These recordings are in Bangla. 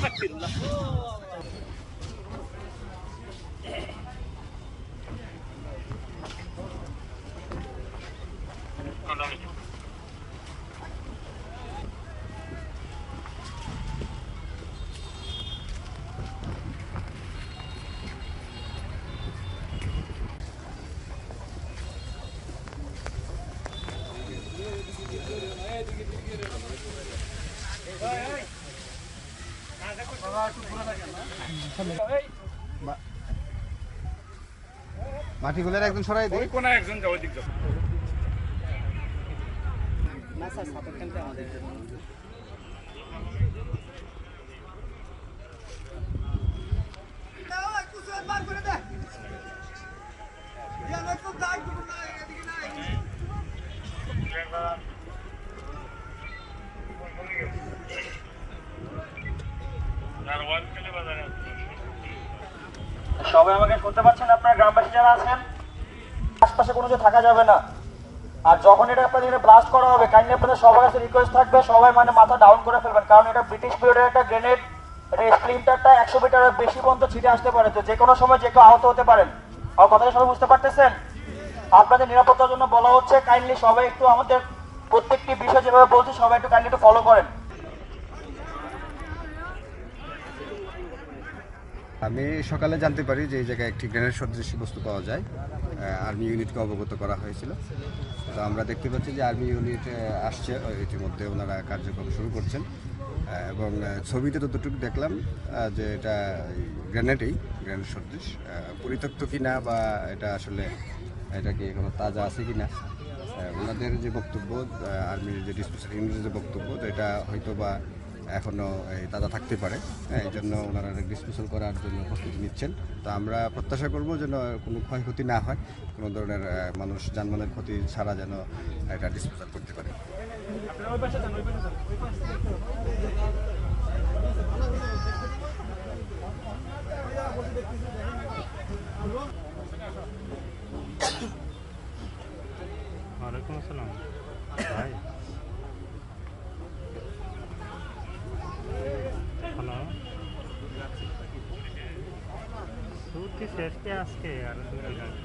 Hey, hey. মাটিগুলোর একদম সরাই দিই। কোন একজন যাও দিক যাও সবাই আমাকে শুনতে পাচ্ছেন? আপনার গ্রামবাসী যারা আছেন, আশপাশে কোনো কিছু থাকা যাবে না। আর যখন এটা আপনাদের ব্লাস্ট করা হবে কাইন্ডলি আপনাদের সবার কাছে রিকোয়েস্ট থাকবে, সবাই মানে মাথা ডাউন করে ফেলবেন। কারণ এটা ব্রিটিশ পিরিয়ডের একটা গ্রেনেড এটা স্প্লিন্টারটা একশো মিটারের বেশি পর্যন্ত ছিটে আসতে পারে। তো যে কোনো সময় যে কেউ আহত হতে পারেন। আর কথাটা সবাই বুঝতে পারতেছেন? আপনাদের নিরাপত্তার জন্য বলা হচ্ছে কাইন্ডলি সবাই একটু আমাদের প্রত্যেকটি বিষয় যেভাবে বলছি, সবাই একটু কাইন্ডলি একটু ফলো করেন। আমি সকালে জানতে পারি যে এই জায়গায় একটি গ্রেনেড সদৃশ বস্তু পাওয়া যায় আর্মি ইউনিটকে অবগত করা হয়েছিল। তো আমরা দেখতে পাচ্ছি যে আর্মি ইউনিট আসছে ইতিমধ্যে ওনারা কার্যক্রম শুরু করছেন। এবং ছবিতে যতটুকু দেখলাম যে এটা গ্রেনেডেই গ্রেনেড সদৃশ পরিত্যক্ত কিনা বা এটা আসলে এটা কি এখনও তাজা আছে কিনা আহ, ওনাদের যে বক্তব্য আর্মির যে ডিসপোজাল ইউনিটের যে বক্তব্য এটা হয়তো বা এখনও এই তাজা থাকতে পারে। হ্যাঁ এই জন্য ওনারা ডিসপোজাল করার জন্য প্রস্তুতি নিচ্ছেন। তো আমরা প্রত্যাশা করব যেন কোনো ক্ষয়ক্ষতি না হয়, কোনো ধরনের মানুষ যানবাহনের ক্ষতি ছাড়া যেন এটা ডিসপোজাল করতে পারে। ওয়ালাইকুম আসসালাম। ভাই হ্যালো ছুটি শেষে আজকে আর দুই দিন আগে।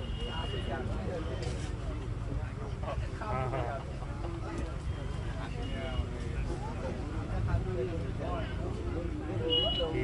হ্যাঁ হ্যাঁ কি?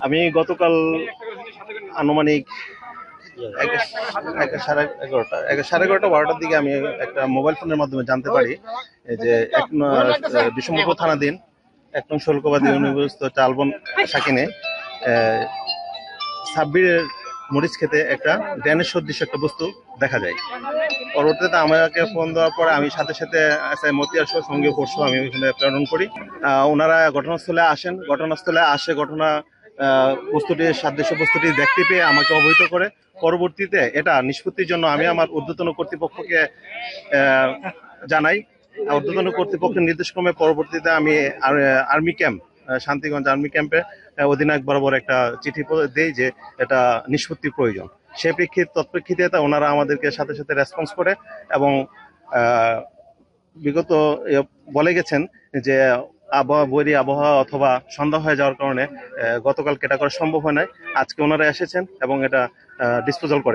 আমি গতকাল আনুমানিক সাড়ে এগারোটা সাড়ে এগারোটা বারোটার দিকে আমি একটা মোবাইল ফোনের মাধ্যমে জানতে পারি যে এক বিষ্ণুপুর থানাধীন এক নং শুল্কবাদী ইউনিভার্সিটি চালবন সাকিনে আহ, সাব্বিরের মরিচ খেতে একটা ড্যানের সদৃশ একটা বস্তু দেখা যায়। পরবর্তীতে আমাকে ফোন দেওয়ার পরে আমি সাথে সাথে মতিয়ার সহ সঙ্গে পরশু আমি ওইখানে প্রেরণ করি। ওনারা ঘটনাস্থলে আসেন। ঘটনাস্থলে আসে ঘটনা বস্তুটির সাদৃশ্য বস্তুটি দেখতে পেয়ে আমাকে অবহিত করে। পরবর্তীতে এটা নিষ্পত্তির জন্য আমি আমার ঊর্ধ্বতন কর্তৃপক্ষকে জানাই। ঊর্ধ্বতন কর্তৃপক্ষের নির্দেশক্রমে পরবর্তীতে আমি আর্মি ক্যাম্প শান্তিগঞ্জ আর্মি ক্যাম্পে অধিনায়ক বরাবর একটা চিঠি দেই যে এটা নিষ্পত্তি প্রয়োজন। সে প্রেক্ষিত তৎপ্রেক্ষিতে ওনারা আমাদেরকে সাথে সাথে রেসপন্স করে এবং বিগত বলে গেছেন যে আবহাওয়া বৈরি আবহাওয়া অথবা সন্ধ্যা হয়ে যাওয়ার কারণে গতকাল কেটা করা সম্ভব হয় নাই। আজকে ওনারা এসেছেন এবং এটা ডিসপোজাল করে